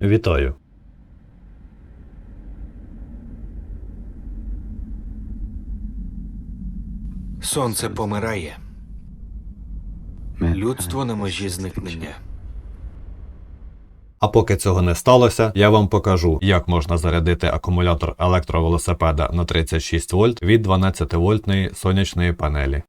Вітаю. Сонце помирає. Людство на межі зникнення. А поки цього не сталося, я вам покажу, як можна зарядити акумулятор електровелосипеда на 36 вольт від 12 вольтної сонячної панелі.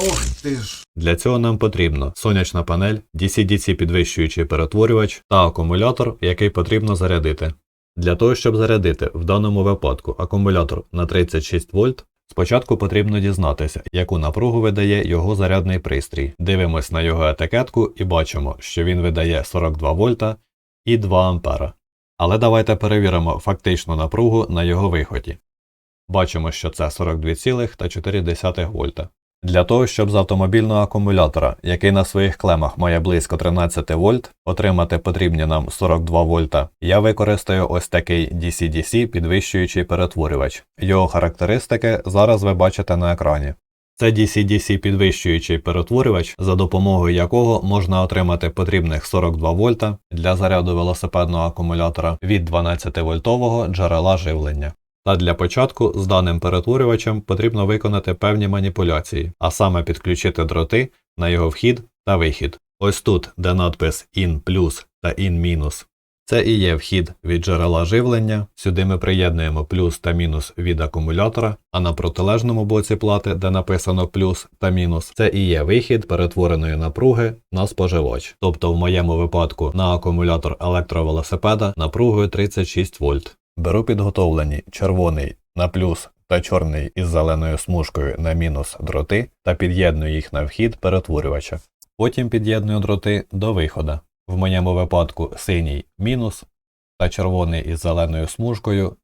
Ох ти ж. Для цього нам потрібно сонячна панель, DC-DC підвищуючий перетворювач та акумулятор, який потрібно зарядити. Для того, щоб зарядити в даному випадку акумулятор на 36 вольт, спочатку потрібно дізнатися, яку напругу видає його зарядний пристрій. Дивимось на його етикетку і бачимо, що він видає 42 вольта і 2 ампера. Але давайте перевіримо фактичну напругу на його виході. Бачимо, що це 42,4 вольта. Для того, щоб з автомобільного акумулятора, який на своїх клемах має близько 13 вольт, отримати потрібні нам 42 вольта, я використаю ось такий DC-DC підвищуючий перетворювач. Його характеристики зараз ви бачите на екрані. Це DC-DC підвищуючий перетворювач, за допомогою якого можна отримати потрібних 42 вольта для заряду велосипедного акумулятора від 12 вольтового джерела живлення. Та для початку з даним перетворювачем потрібно виконати певні маніпуляції, а саме підключити дроти на його вхід та вихід. Ось тут, де надпис IN та IN. Це і є вхід від джерела живлення. Сюди ми приєднуємо плюс та мінус від акумулятора, а на протилежному боці плати, де написано плюс та мінус, це і є вихід перетвореної напруги на споживач. Тобто в моєму випадку на акумулятор електровелосипеда напругою 36 вольт. Беру підготовлені червоний на плюс та чорний із зеленою смужкою на мінус дроти та під'єдную їх на вхід перетворювача. Потім під'єдную дроти до виходу. В моєму випадку синій мінус та червоний із зеленою смужкою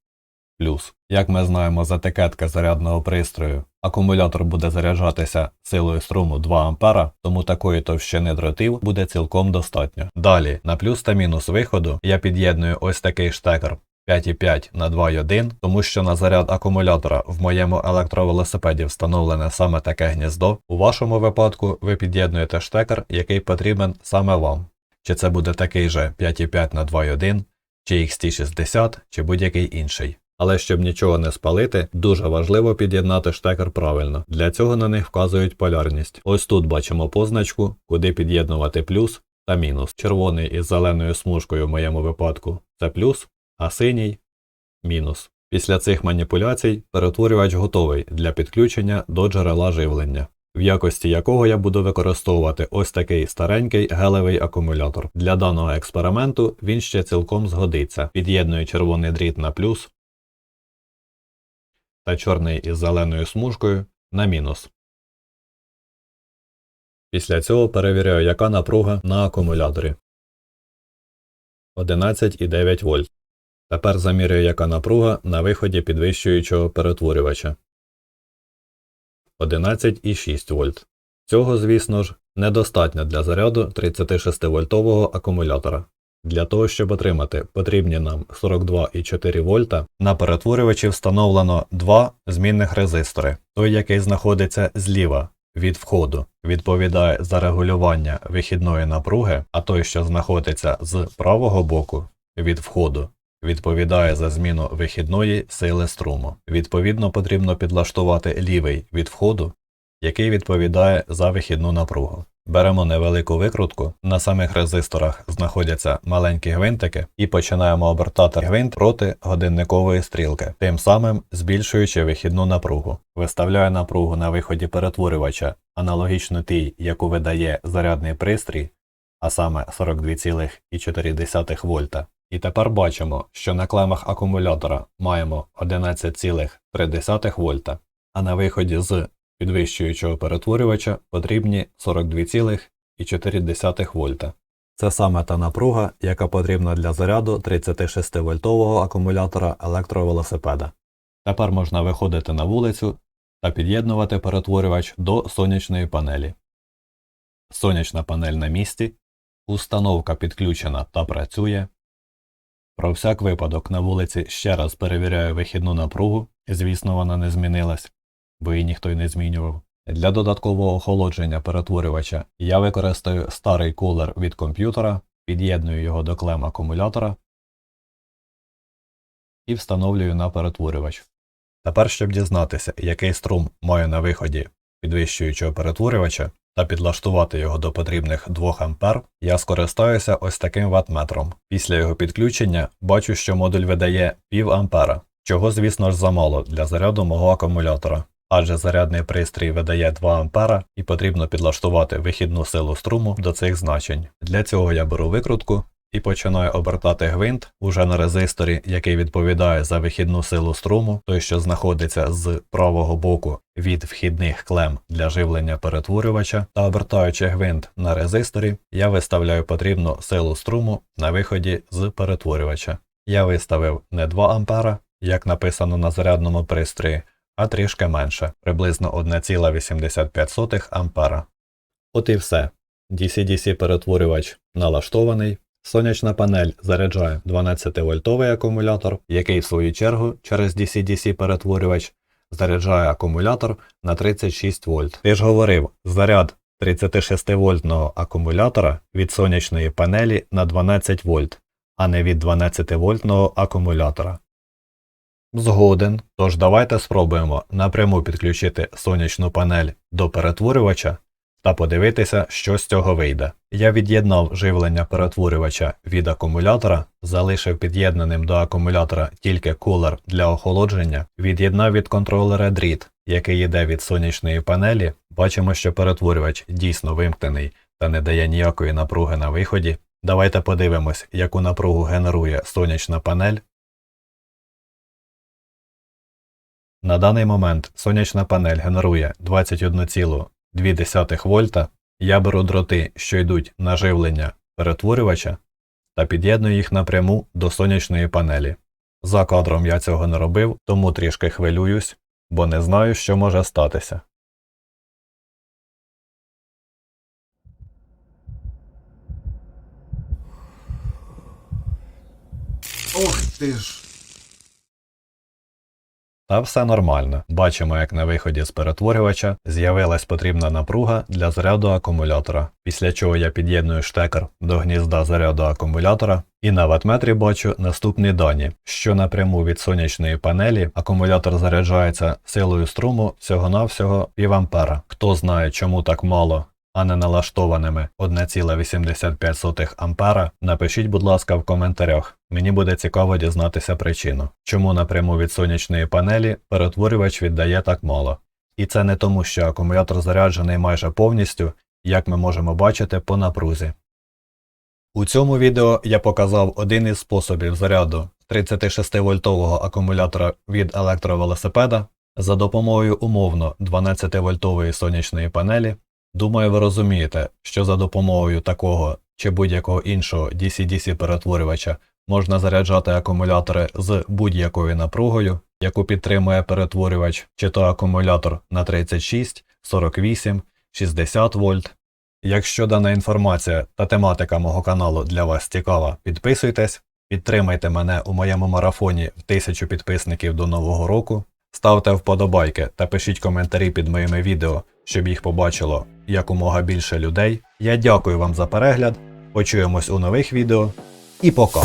плюс. Як ми знаємо з етикетки зарядного пристрою, акумулятор буде заряджатися силою струму 2 А, тому такої товщини дротів буде цілком достатньо. Далі на плюс та мінус виходу я під'єдную ось такий штекер 5,5 на 2,1, тому що на заряд акумулятора в моєму електровелосипеді встановлене саме таке гніздо. У вашому випадку ви під'єднуєте штекер, який потрібен саме вам. Чи це буде такий же 5,5 на 2,1, чи XT60, чи будь-який інший. Але щоб нічого не спалити, дуже важливо під'єднати штекер правильно. Для цього на них вказують полярність. Ось тут бачимо позначку, куди під'єднувати плюс та мінус. Червоний із зеленою смужкою в моєму випадку це плюс, а синій мінус. Після цих маніпуляцій перетворювач готовий для підключення до джерела живлення, в якості якого я буду використовувати ось такий старенький гелевий акумулятор. Для даного експерименту він ще цілком згодиться. Під'єдную червоний дріт на плюс та чорний із зеленою смужкою на мінус. Після цього перевіряю, яка напруга на акумуляторі. 11,9 вольт. Тепер замірюю, яка напруга на виході підвищуючого перетворювача. 11,6 вольт. Цього, звісно ж, недостатньо для заряду 36 вольтового акумулятора. Для того, щоб отримати потрібні нам 42,4 вольта, на перетворювачі встановлено два змінних резистори. Той, який знаходиться зліва від входу, відповідає за регулювання вихідної напруги, а той, що знаходиться з правого боку від входу, відповідає за зміну вихідної сили струму. Відповідно, потрібно підлаштувати лівий від входу, який відповідає за вихідну напругу. Беремо невелику викрутку, на самих резисторах знаходяться маленькі гвинтики, і починаємо обертати гвинт проти годинникової стрілки, тим самим збільшуючи вихідну напругу. Виставляю напругу на виході перетворювача аналогічно тій, яку видає зарядний пристрій, а саме 42,4 вольта. І тепер бачимо, що на клемах акумулятора маємо 11,3 вольта, а на виході з підвищуючого перетворювача потрібні 42,4 вольта. Це саме та напруга, яка потрібна для заряду 36 вольтового акумулятора електровелосипеда. Тепер можна виходити на вулицю та під'єднувати перетворювач до сонячної панелі. Сонячна панель на місці, установка підключена та працює. Про всяк випадок на вулиці ще раз перевіряю вихідну напругу, звісно, вона не змінилась, бо її ніхто й не змінював. Для додаткового охолодження перетворювача я використаю старий кулер від комп'ютера, під'єдную його до клем акумулятора і встановлюю на перетворювач. Тепер, щоб дізнатися, який струм маю на виході підвищуючого перетворювача та підлаштувати його до потрібних 2 А, я скористаюся ось таким ваттметром. Після його підключення бачу, що модуль видає пів ампера, чого, звісно ж, замало для заряду мого акумулятора. Адже зарядний пристрій видає 2 ампера і потрібно підлаштувати вихідну силу струму до цих значень. Для цього я беру викрутку і починаю обертати гвинт уже на резисторі, який відповідає за вихідну силу струму, той, що знаходиться з правого боку від вхідних клем для живлення перетворювача, та обертаючи гвинт на резисторі, я виставляю потрібну силу струму на виході з перетворювача. Я виставив не 2 ампера, як написано на зарядному пристрої, а трішки менше, приблизно 1,85 ампера. От і все. DC-DC перетворювач налаштований. Сонячна панель заряджає 12-вольтовий акумулятор, який в свою чергу через DC-DC перетворювач заряджає акумулятор на 36 вольт. Ти ж говорив, заряд 36-вольтного акумулятора від сонячної панелі на 12 вольт, а не від 12-вольтного акумулятора. Згоден. Тож давайте спробуємо напряму підключити сонячну панель до перетворювача та подивитися, що з цього вийде. Я від'єднав живлення перетворювача від акумулятора, залишив під'єднаним до акумулятора тільки кулер для охолодження, від'єднав від контролера дріт, який йде від сонячної панелі. Бачимо, що перетворювач дійсно вимкнений та не дає ніякої напруги на виході. Давайте подивимось, яку напругу генерує сонячна панель. На даний момент сонячна панель генерує 21,2 вольта. Я беру дроти, що йдуть на живлення перетворювача, та під'єдную їх напряму до сонячної панелі. За кадром я цього не робив, тому трішки хвилююсь, бо не знаю, що може статися. Ох ти ж. Та все нормально. Бачимо, як на виході з перетворювача з'явилась потрібна напруга для заряду акумулятора, після чого я під'єдную штекер до гнізда заряду акумулятора, і на ватметрі бачу наступні дані, що напряму від сонячної панелі акумулятор заряджається силою струму всього-навсього пів. Хто знає, чому так мало а не налаштованими 1,85 ампера, напишіть, будь ласка, в коментарях. Мені буде цікаво дізнатися причину, чому напряму від сонячної панелі перетворювач віддає так мало. І це не тому, що акумулятор заряджений майже повністю, як ми можемо бачити по напрузі. У цьому відео я показав один із способів заряду 36-вольтового акумулятора від електровелосипеда за допомогою умовно 12-вольтової сонячної панелі Думаю, ви розумієте, що за допомогою такого чи будь-якого іншого DC-DC перетворювача можна заряджати акумулятори з будь-якою напругою, яку підтримує перетворювач, чи то акумулятор на 36, 48, 60 вольт. Якщо дана інформація та тематика мого каналу для вас цікава, підписуйтесь, підтримайте мене у моєму марафоні в 1000 підписників до Нового року, ставте вподобайки та пишіть коментарі під моїми відео щоб їх побачило якомога більше людей. Я дякую вам за перегляд. Почуємось у нових відео і пока!